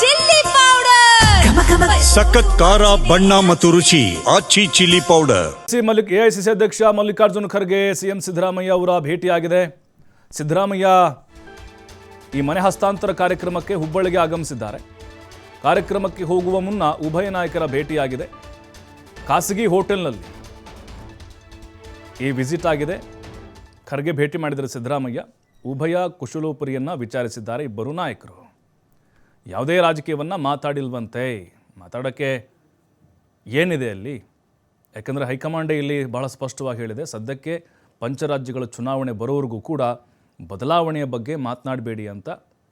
Chilli powder. ಸಖತ್ ಖಾರ ಬಣ್ಣ ಮತ್ತು ರುಚಿ Aachi chilli powder. C Mallik AICC ಅಧ್ಯಕ್ಷ ಮಲ್ಲಿಕಾರ್ಜುನ ಖರ್ಗೆ ಸಿಎಂ ಸಿದ್ದರಾಮಯ್ಯ ಅವರ ಭೇಟಿಯಾಗಿದೆ. ಸಿದ್ದರಾಮಯ್ಯ ಈ ಮನೆ ಹಸ್ತಾಂತರ ಕಾರ್ಯಕ್ರಮಕ್ಕೆ ಹುಬ್ಬಳ್ಳಿಗೆ ಆಗಮಿಸಿದ್ದಾರೆ. ಕಾರ್ಯಕ್ರಮಕ್ಕೆ ಹೋಗುವ ಮುನ್ನ ಉಭಯ ನಾಯಕರ ಭೇಟಿಯಾಗಿದೆ. ಖಾಸಗಿ ಹೋಟೆಲ್ನಲ್ಲಿ ಈ ವಿಸಿಟ್ ಆಗಿದೆ. ಖರ್ಗೆ ಭೇಟಿ ಮಾಡಿದರೆ ಸಿದ್ದರಾಮಯ್ಯ. ಉಭಯ ಕುಶಲೋಪರಿಯನ್ನು ವಿಚಾರಿಸಿದ್ದಾರೆ ಇಬ್ಬರು ನಾಯಕರು. ಯಾವುದೇ ರಾಜಕೀಯವನ್ನು ಮಾತಾಡಿಲ್ವಂತೆ. ಮಾತಾಡೋಕ್ಕೆ ಏನಿದೆ ಅಲ್ಲಿ? ಯಾಕಂದರೆ ಹೈಕಮಾಂಡೇ ಇಲ್ಲಿ ಬಹಳ ಸ್ಪಷ್ಟವಾಗಿ ಹೇಳಿದೆ, ಸದ್ಯಕ್ಕೆ ಪಂಚರಾಜ್ಯಗಳ ಚುನಾವಣೆ ಬರೋವರೆಗೂ ಕೂಡ ಬದಲಾವಣೆಯ ಬಗ್ಗೆ ಮಾತನಾಡಬೇಡಿ ಅಂತ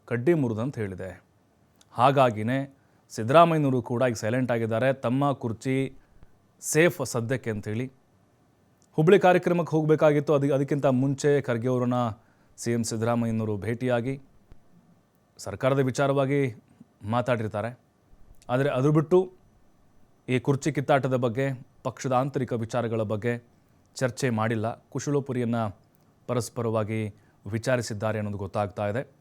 ಕಡ್ಡಿ ಮುರಿದಂತ ಹೇಳಿದೆ. ಹಾಗಾಗಿನೇ ಸಿದ್ದರಾಮಯ್ಯನವರು ಕೂಡ ಈಗ ಸೈಲೆಂಟ್ ಆಗಿದ್ದಾರೆ. ತಮ್ಮ ಕುರ್ಚಿ ಸೇಫ್ ಸದ್ಯಕ್ಕೆ ಅಂಥೇಳಿ ಹುಬ್ಬಳ್ಳಿ ಕಾರ್ಯಕ್ರಮಕ್ಕೆ ಹೋಗಬೇಕಾಗಿತ್ತು. ಅದಕ್ಕೆ ಅದಕ್ಕಿಂತ ಮುಂಚೆ ಖರ್ಗೆ ಅವರನ್ನ ಸಿ ಎಂ ಸಿದ್ದರಾಮಯ್ಯನವರು ಭೇಟಿಯಾಗಿ ಸರ್ಕಾರದ ವಿಚಾರವಾಗಿ ಮಾತಾಡಿರ್ತಾರೆ. ಆದರೆ ಅದು ಬಿಟ್ಟು ಈ ಕುರ್ಚಿ ಕಿತ್ತಾಟದ ಬಗ್ಗೆ, ಪಕ್ಷದ ಆಂತರಿಕ ವಿಚಾರಗಳ ಬಗ್ಗೆ ಚರ್ಚೆ ಮಾಡಿಲ್ಲ. ಕುಶಲೋಪುರಿಯನ್ನು ಪರಸ್ಪರವಾಗಿ ವಿಚಾರಿಸಿದ್ದಾರೆ ಅನ್ನೋದು ಗೊತ್ತಾಗ್ತಾ ಇದೆ.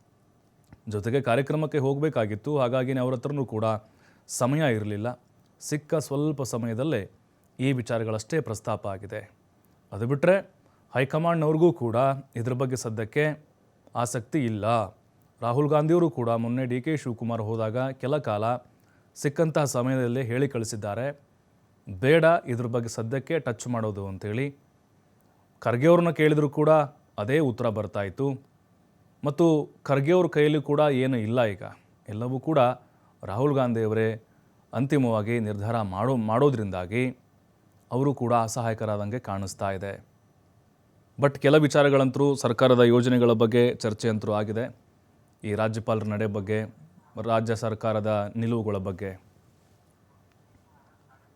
ಜೊತೆಗೆ ಕಾರ್ಯಕ್ರಮಕ್ಕೆ ಹೋಗಬೇಕಾಗಿತ್ತು. ಹಾಗಾಗಿ ಅವರ ಹತ್ರನೂ ಕೂಡ ಸಮಯ ಇರಲಿಲ್ಲ. ಸಿಕ್ಕ ಸ್ವಲ್ಪ ಸಮಯದಲ್ಲೇ ಈ ವಿಚಾರಗಳಷ್ಟೇ ಪ್ರಸ್ತಾಪ ಆಗಿದೆ. ಅದು ಬಿಟ್ಟರೆ ಹೈಕಮಾಂಡ್ನವ್ರಿಗೂ ಕೂಡ ಇದ್ರ ಬಗ್ಗೆ ಸದ್ಯಕ್ಕೆ ಆಸಕ್ತಿ ಇಲ್ಲ. ರಾಹುಲ್ ಗಾಂಧಿಯವರು ಕೂಡ ಮೊನ್ನೆ ಡಿ ಕೆ ಶಿವಕುಮಾರ್ ಹೋದಾಗ ಕೆಲ ಕಾಲ ಸಿಕ್ಕಂತಹ ಸಮಯದಲ್ಲಿ ಹೇಳಿ ಕಳಿಸಿದ್ದಾರೆ. ಬೇಡ, ಇದ್ರ ಬಗ್ಗೆ ಸದ್ಯಕ್ಕೆ ಟಚ್ ಮಾಡೋದು ಅಂತೇಳಿ. ಖರ್ಗೆ ಅವ್ರನ್ನ ಕೇಳಿದರೂ ಕೂಡ ಅದೇ ಉತ್ತರ ಬರ್ತಾಯಿತ್ತು ಮತ್ತು ಖರ್ಗೆ ಅವ್ರ ಕೈಯಲ್ಲಿ ಕೂಡ ಏನು ಇಲ್ಲ ಈಗ. ಎಲ್ಲವೂ ಕೂಡ ರಾಹುಲ್ ಗಾಂಧಿಯವರೇ ಅಂತಿಮವಾಗಿ ನಿರ್ಧಾರ ಮಾಡೋ, ಮಾಡೋದ್ರಿಂದಾಗಿ ಅವರು ಕೂಡ ಅಸಹಾಯಕರಾದಂಗೆ ಕಾಣಿಸ್ತಾ ಇದೆ. ಬಟ್ ಕೆಲ ವಿಚಾರಗಳಂತರೂ ಸರ್ಕಾರದ ಯೋಜನೆಗಳ ಬಗ್ಗೆ ಚರ್ಚೆ ಅಂತರೂ ಆಗಿದೆ. ಈ ರಾಜ್ಯಪಾಲರ ನಡೆ ಬಗ್ಗೆ ರಾಜ್ಯ ಸರ್ಕಾರದ ನಿಲುವುಗಳ ಬಗ್ಗೆ.